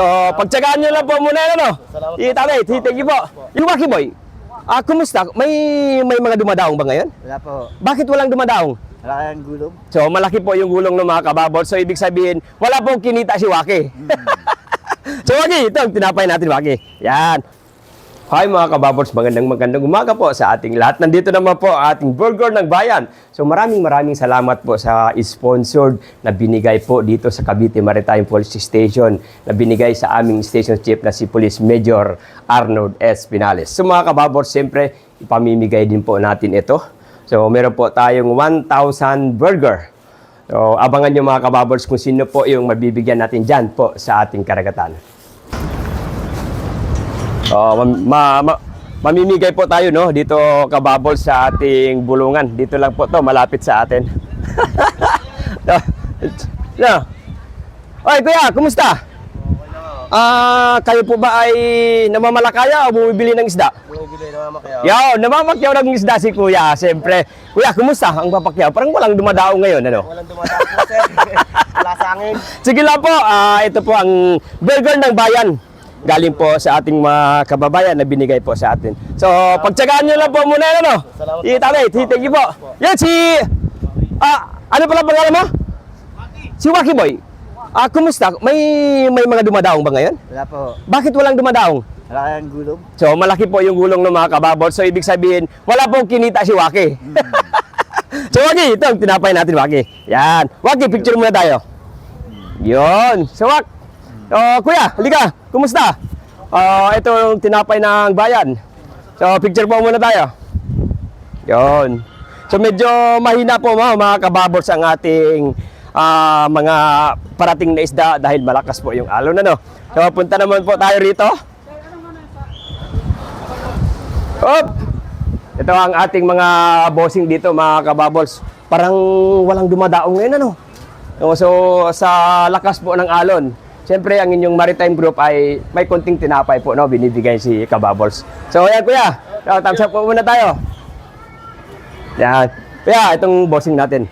So, pagtsagaan nyo lang po muna yan, ano? Salamat po. Itatay, thank you po. Yung Waki Boy, ah, kumusta? May, may mga dumadaong ba ngayon? Wala po. Bakit walang dumadaong? Wala kayang gulong. So, malaki po yung gulong ng mga kababot. So, ibig sabihin, wala pong kinita si Waki. so, Waki, ito ang tinapay natin, Waki. Yan. Hi mga kababots, magandang magandang umaga po sa ating lahat. Nandito naman po ating Burger ng Bayan. So maraming maraming salamat po sa sponsored na binigay po dito sa Cavite Maritime Police Station na binigay sa aming station chief na si Police Major Arnold S. Pinales. So mga kababots, siyempre ipamimigay din po natin ito. So meron po tayong 1,000 burger. So abangan nyo mga kababots kung sino po yung mabibigyan natin dyan po sa ating karagatan. Oh, ma, ma- ma- mamimigay po tayo no dito kababol sa ating bulungan. Dito lang po to, malapit sa atin. no. Oy, kuya, kumusta? Ah, kayo po ba ay namamalakaya o bumibili ng isda? Bumibili na mama kayo. Yo, namamakyaw ng isda si kuya, siyempre. Kuya, kumusta ang papakyaw? Parang walang dumadao ngayon, ano? Walang dumadaan po sir. Wala sa angin. Sige lang po, ah, ito po ang burger ng bayan. Galing po sa ating mga kababayan na binigay po sa atin. So, pagtsagaan nyo lang po muna ano? Salamat po. Itatay, thank you po. Yan si... Ah, ano pala pangalan mo? Si Waki Boy. Ah, kumusta? May may mga dumadaong ba ngayon? Wala po. Bakit walang dumadaong? Wala kayang gulong. So, malaki po yung gulong ng mga kababot. So, ibig sabihin, wala pong kinita si Waki. so, Waki, ito ang tinapay natin, Waki. Yan. Waki, picture muna tayo. Yon. So, Wak. Oh, kuya, halika. Kumusta? Oh, ito yung tinapay ng bayan. So, picture po muna tayo. Yon. So, medyo mahina po mga, mga kababot ang ating ah, mga parating na isda dahil malakas po yung alon. Ano? So, punta naman po tayo rito. Op! Ito ang ating mga bossing dito, mga kababols. Parang walang dumadaong ngayon, ano? No, So, sa lakas po ng alon, siyempre ang inyong maritime group ay may konting tinapay po, no? Binibigay si kababols. So, ayan, kuya. So, thumbs up po muna tayo. Yan. Kuya, itong bossing natin.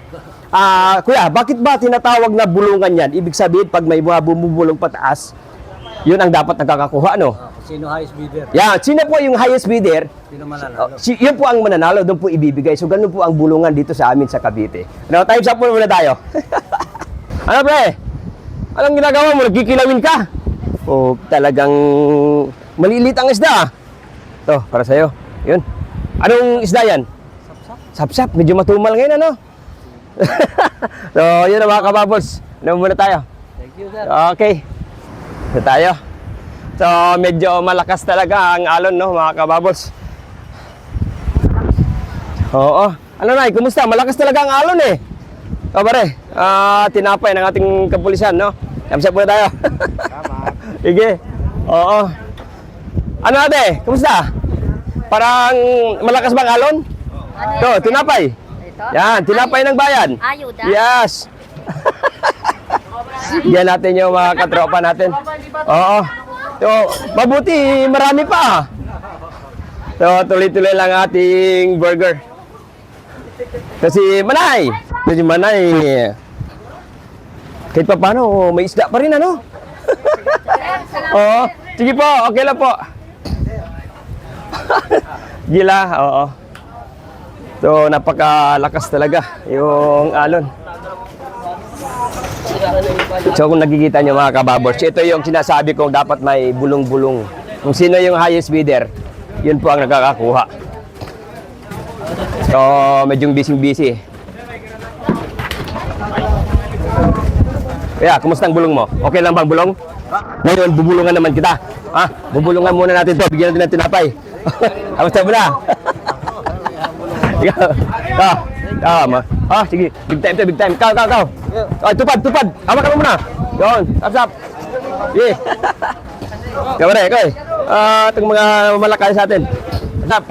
Ah, kuya, bakit ba tinatawag na bulungan yan? Ibig sabihin, pag may mga bumubulong pataas, yun ang dapat nakakakuha, no? Sino highest bidder? Yan, sino po yung highest bidder? Sino Oh, mananalo? si, yun po ang mananalo, doon po ibibigay. So, ganun po ang bulungan dito sa amin sa Cavite. Ano, time up po muna tayo. ano, pre? Anong ginagawa mo? Nagkikilawin ka? O, talagang malilit ang isda. ah. Ito, para sa'yo. Yun. Anong isda yan? Sapsap. Medyo matumal ngayon, ano? so, yun ang mga kababols. Ano muna tayo? Thank you, sir. Okay. Ito tayo. So, medyo malakas talaga ang alon, no, mga kababols. Oo. Ano na, kumusta? Malakas talaga ang alon eh. O pare, ah, tinapay ng ating kapulisan, no? Kamsap muna tayo. Tama. Sige. Oo. Ano ate? Kumusta? Parang malakas bang alon? Ito, tinapay. Ito? Yan, tinapay ng bayan. Ayuda? Yes. Yan natin yung mga katropa natin. Oo. So, mabuti, marami pa. So, tuloy-tuloy lang ating burger. Kasi Manay, kasi Manay, kahit pa paano, may isda pa rin, ano? Oo. Sige po, okay lang po. Gila, oo. So, napakalakas talaga yung alon. So, kung nakikita nyo mga kababors, ito yung sinasabi kong dapat may bulong-bulong. Kung sino yung highest bidder, yun po ang nakakakuha. So, medyo busy-busy. Kaya, kumusta ang bulong mo? Okay lang bang bulong? Ngayon, bubulungan naman kita. Ha? Bubulungan muna natin to. Bigyan natin ng tinapay. Kamusta mo na? Ah, ah, ma. Ah, sige. Big time to, big time. Kau, kau, kau. Ah, tupad, tupad. Hawa ka muna. Tap, tap. Sige. Kamara, ikaw eh. Ah, itong mga malakay sa atin. Tap.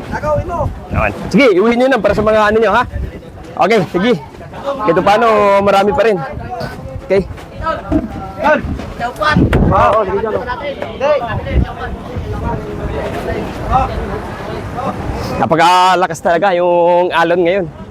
Naman. Sige, iuwi nyo na para sa mga ano nyo, ha? Okay, sige. Kito paano, marami pa rin. Okay. Oo, sige dyan. Napakalakas talaga yung alon ngayon.